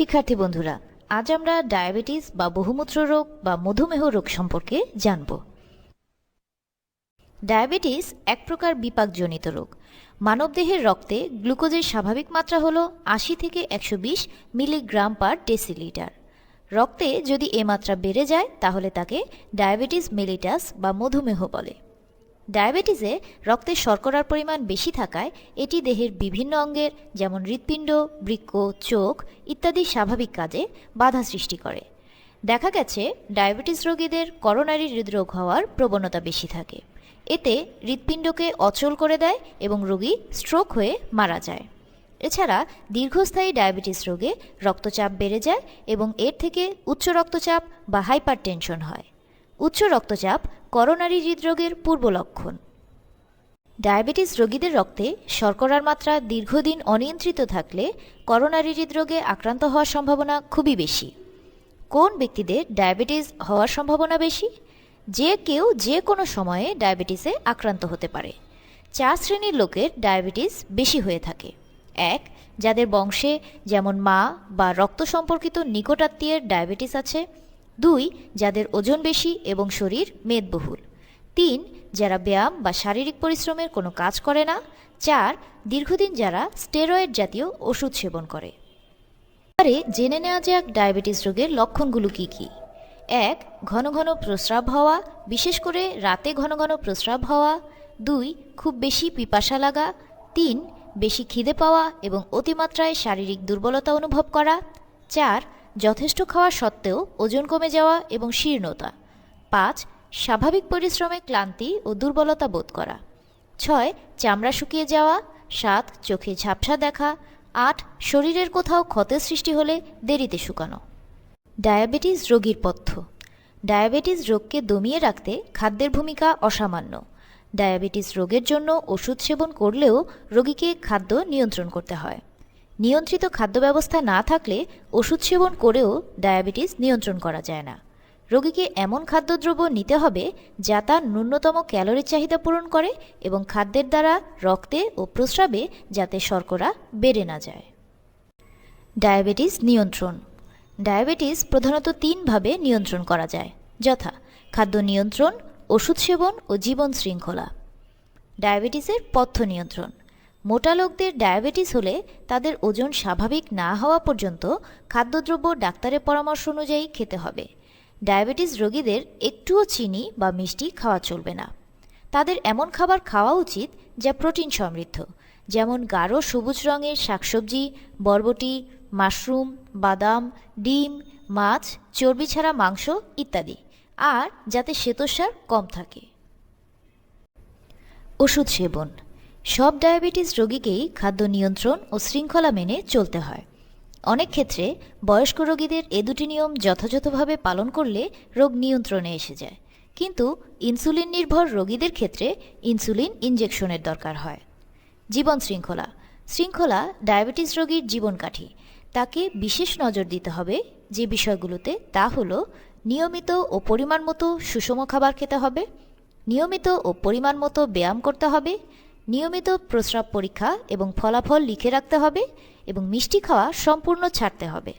শিক্ষার্থী বন্ধুরা, আজ আমরা ডায়াবেটিস বা বহুমূত্র রোগ বা মধুমেহ রোগ সম্পর্কে জানব। ডায়াবেটিস এক প্রকার বিপাকজনিত রোগ। মানবদেহের রক্তে গ্লুকোজের স্বাভাবিক মাত্রা হল আশি থেকে একশো বিশ মিলিগ্রাম পার ডেসিলিটার। রক্তে যদি এ মাত্রা বেড়ে যায়, তাহলে তাকে ডায়াবেটিস মেলিটাস বা মধুমেহ বলে। ডায়াবেটিসে রক্তে শর্করার পরিমাণ বেশি থাকায় এটি দেহের বিভিন্ন অঙ্গের, যেমন হৃৎপিণ্ড, বৃক্ক, চোখ ইত্যাদি স্বাভাবিক কাজে বাধা সৃষ্টি করে। দেখা গেছে, ডায়াবেটিস রোগীদের করোনারি হৃদরোগ হওয়ার প্রবণতা বেশি থাকে। এতে হৃৎপিণ্ডকে অচল করে দেয় এবং রোগী স্ট্রোক হয়ে মারা যায়। এছাড়া দীর্ঘস্থায়ী ডায়াবেটিস রোগে রক্তচাপ বেড়ে যায় এবং এর থেকে উচ্চ রক্তচাপ বা হাইপার টেনশন হয়। উচ্চ রক্তচাপ করোনারি হৃদরোগের পূর্ব লক্ষণ। ডায়াবেটিস রোগীদের রক্তে শর্করার মাত্রা দীর্ঘদিন অনিয়ন্ত্রিত থাকলে করোনারি হৃদরোগে আক্রান্ত হওয়ার সম্ভাবনা খুবই বেশি। কোন ব্যক্তিদের ডায়াবেটিস হওয়ার সম্ভাবনা বেশি? যে কেউ যে কোনো সময়ে ডায়াবেটিসে আক্রান্ত হতে পারে। চার শ্রেণির লোকের ডায়াবেটিস বেশি হয়ে থাকে। এক, যাদের বংশে যেমন মা বা রক্ত সম্পর্কিত নিকটাত্মীয়ের ডায়াবেটিস আছে দুই, যাদের ওজন বেশি এবং শরীর মেদবহুল। তিন, যারা ব্যায়াম বা শারীরিক পরিশ্রমের কোনো কাজ করে না। চার, দীর্ঘদিন যারা স্টেরয়েড জাতীয় ওষুধ সেবন করে। এবারে জেনে নেওয়া যাক ডায়াবেটিস রোগের লক্ষণগুলো কি কি। এক, ঘন ঘন প্রস্রাব হওয়া, বিশেষ করে রাতে ঘন ঘন প্রস্রাব হওয়া। দুই, খুব বেশি পিপাসা লাগা। তিন, বেশি খিদে পাওয়া এবং অতিমাত্রায় শারীরিক দুর্বলতা অনুভব করা। চার যথেষ্ট খাওয়া সত্ত্বেও ওজন কমে যাওয়া এবং শীর্ণতা। পাঁচ, স্বাভাবিক পরিশ্রমে ক্লান্তি ও দুর্বলতা বোধ করা। ছয়, চামড়া শুকিয়ে যাওয়া। সাত, চোখে ঝাপসা দেখা। আট, শরীরের কোথাও ক্ষতের সৃষ্টি হলে দেরিতে শুকানো। ডায়াবেটিস রোগীর পথ্য। ডায়াবেটিস রোগকে দমিয়ে রাখতে খাদ্যের ভূমিকা অসামান্য। ডায়াবেটিস রোগের জন্য ওষুধ সেবন করলেও রোগীকে খাদ্য নিয়ন্ত্রণ করতে হয়। নিয়ন্ত্রিত খাদ্য ব্যবস্থা না থাকলে ওষুধ সেবন করেও ডায়াবেটিস নিয়ন্ত্রণ করা যায় না। রোগীকে এমন খাদ্যদ্রব্য নিতে হবে যা তার ন্যূনতম ক্যালোরির চাহিদা পূরণ করে এবং খাদ্যের দ্বারা রক্তে ও প্রস্রাবে যাতে শর্করা বেড়ে না যায়। ডায়াবেটিস নিয়ন্ত্রণ। ডায়াবেটিস প্রধানত তিনভাবে নিয়ন্ত্রণ করা যায়। যথা, খাদ্য নিয়ন্ত্রণ, ওষুধ সেবন ও জীবন শৃঙ্খলা। ডায়াবেটিসের পথ্য নিয়ন্ত্রণ। মোটা লোকদের ডায়াবেটিস হলে তাদের ওজন স্বাভাবিক না হওয়া পর্যন্ত খাদ্যদ্রব্য ডাক্তারের পরামর্শ অনুযায়ী খেতে হবে। ডায়াবেটিস রোগীদের একটুও চিনি বা মিষ্টি খাওয়া চলবে না। তাদের এমন খাবার খাওয়া উচিত যা প্রোটিন সমৃদ্ধ, যেমন গাঢ় সবুজ রঙের শাকসবজি, বরবটি, মাশরুম, বাদাম, ডিম, মাছ, চর্বি ছাড়া মাংস ইত্যাদি, আর যাতে শ্বেতসার কম থাকে। ওষুধ সেবন সব ডায়াবেটিস রোগীকেই খাদ্য নিয়ন্ত্রণ ও শৃঙ্খলা মেনে চলতে হয়। অনেক ক্ষেত্রে বয়স্ক রোগীদের এ দুটি নিয়ম যথাযথভাবে পালন করলে রোগ নিয়ন্ত্রণে এসে যায়। কিন্তু ইনসুলিন নির্ভর রোগীদের ক্ষেত্রে ইনসুলিন ইনজেকশনের দরকার হয়। জীবন শৃঙ্খলা। শৃঙ্খলা ডায়াবেটিস রোগীর জীবনকাঠি। তাকে বিশেষ নজর দিতে হবে যে বিষয়গুলোতে তা হলো নিয়মিত ও পরিমাণ মতো সুষম খাবার খেতে হবে, নিয়মিত ও পরিমাণ মতো ব্যায়াম করতে হবে নিয়মিত প্রস্রাব পরীক্ষা এবং ফলাফল লিখে রাখতে হবে এবং মিষ্টি খাওয়া সম্পূর্ণ ছাড়তে হবে।